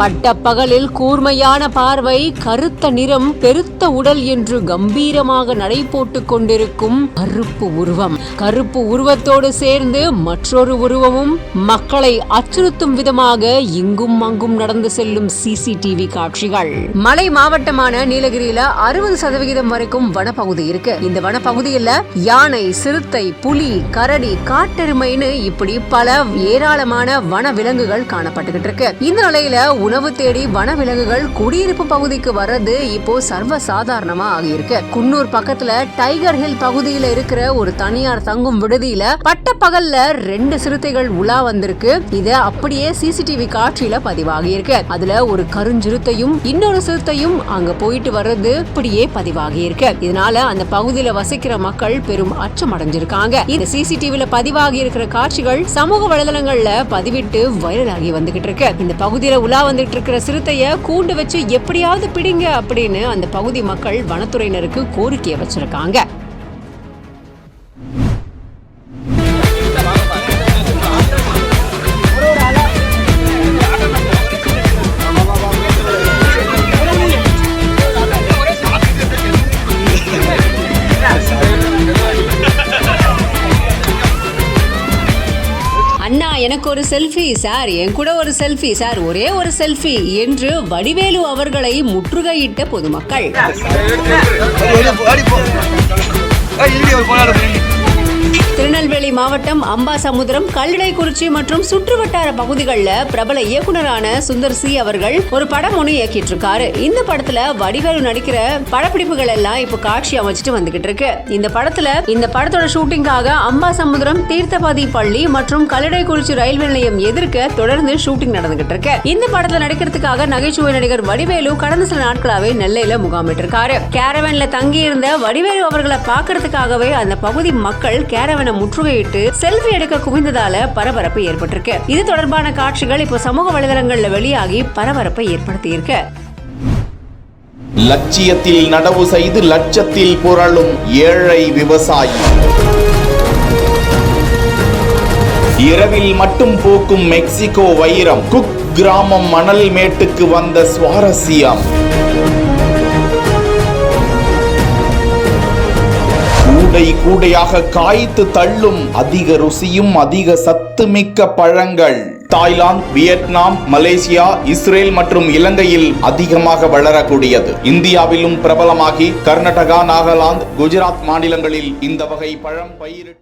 பட்டப்பகலில் கூர்மையான பார்வை கருத்த நிறம் பெருத்த உடல் என்று கம்பீரமாக நடை போட்டுக் கொண்டிருக்கும் கருப்பு உருவம். கருப்பு உருவத்தோடு சேர்ந்து மற்றொரு உருவமும் மக்களை அச்சுறுத்தும் விதமாக இங்கும் அங்கும் நடந்து செல்லும் சிசிடிவி காட்சிகள். மலை மாவட்டமான நீலகிரியில அறுபது சதவிகிதம் வரைக்கும் வனப்பகுதி இருக்கு. இந்த வனப்பகுதியில யானை சிறுத்தை புலி கரடி காட்டெருமைன்னு இப்படி பல ஏராளமான வன விலங்குகள் காணப்பட்டுகிட்டு இருக்கு. இந்த நிலையில உணவு தேடி வனவிலங்குகள் குடியிருப்பு பகுதிக்கு வர்றது இப்போ சர்வ சாதாரணமா ஆகியிருக்கு. குன்னூர் பக்கத்துல டைகர் ஹில் பகுதியில இருக்கிற ஒரு தனியார் தங்கும் விடுதியில பட்ட பகல்ல ரெண்டு சிறுத்தைகள் உலா வந்திருக்கு. இது அப்படியே சிசிடிவி காட்சியில பதிவாகி இருக்கு அதுல ஒரு கருஞ்சிறுத்தையும் இன்னொரு சிறுத்தையும் அங்க போயிட்டு வர்றது இப்படியே பதிவாகி இருக்கு இதனால அந்த பகுதியில வசிக்கிற மக்கள் பெரும் அச்சம் அடைஞ்சிருக்காங்க இந்த சிசிடிவில பதிவாகி இருக்கிற காட்சிகள் சமூக வலைதளங்கள்ல பதிவிட்டு வைரல் ஆகி வந்துகிட்டு இருக்கு. இந்த பகுதியில உலா வந்து வந்துட்டு இருக்கிற சிறுத்தைய கூண்டு வச்சு எப்படியாவது பிடிங்க அப்படின்னு அந்த பகுதி மக்கள் வனத்துறையினருக்கு கோரிக்கையை வச்சிருக்காங்க. அண்ணா எனக்கு ஒரு செல்ஃபி சார் என் கூட ஒரு செல்ஃபி சார் ஒரே ஒரு செல்ஃபி என்று வடிவேலு அவர்களை முற்றுகையிட்ட பொதுமக்கள் மாவட்டம் அம்பாசமுத்திரம் கல்லடைக்குறிச்சி மற்றும் சுற்றுவட்டார பகுதிகளில் பிரபல இயக்குனரான சுந்தர் சி அவர்கள் ஒரு படம் ஒன்று இயக்கிட்டு இருக்காரு இந்த படத்துல வடிவேலு நடிக்கிற படப்பிடிப்புகள் எல்லாம் இப்போ காட்சி அமைச்சிட்டு வந்துகிட்டு இருக்கு. இந்த படத்துல இந்த படத்தோட ஷூட்டிங்காக அம்பாசமுத்திரம் தீர்த்தபாதி பள்ளி மற்றும் கல்லிடைக்குறிச்சி ரயில்வே நிலையம் எதிர்க்க தொடர்ந்து ஷூட்டிங் நடந்துகிட்டு இருக்கு. இந்த படத்துல நடிக்கிறதுக்காக நகைச்சுவை நடிகர் வடிவேலு கடந்த சில நாட்களாவே நெல்லையில முகாமிட்டு இருக்காரு கேரவன்ல தங்கி இருந்த வடிவேலு அவர்களை பார்க்கறதுக்காகவே அந்த பகுதி மக்கள் கேரவனை முற்றுகையிட்டு செல்ஃபி எடுக்க குவிந்ததால பரபரப்பு ஏற்பட்டிருக்கு. இது தொடர்பான காட்சிகள் இப்போ சமூக வலைதளங்கள்ல வெளியாகி பரபரப்பை ஏற்படுத்தியிருக்கு. லட்சியத்தில் நடவு செய்து லட்சத்தில் புரளும் ஏழை விவசாயி. இரவில் மட்டும் பூக்கும் மெக்சிகோ வைரம். குக் கிராமம் மணல் மேட்டுக்கு வந்த சுவாரஸ்யம். கூடை கூடையாக காய்த்து தள்ளும் அதிக ருசியும் அதிக சத்து மிக்க பழங்கள். தாய்லாந்து வியட்நாம் மலேசியா இஸ்ரேல் மற்றும் இலங்கையில் அதிகமாக வளரக்கூடியது. இந்தியாவிலும் பிரபலமாகி கர்நாடகா நாகாலாந்து குஜராத் மாநிலங்களில் இந்த வகை பழம் பயிரிட்டு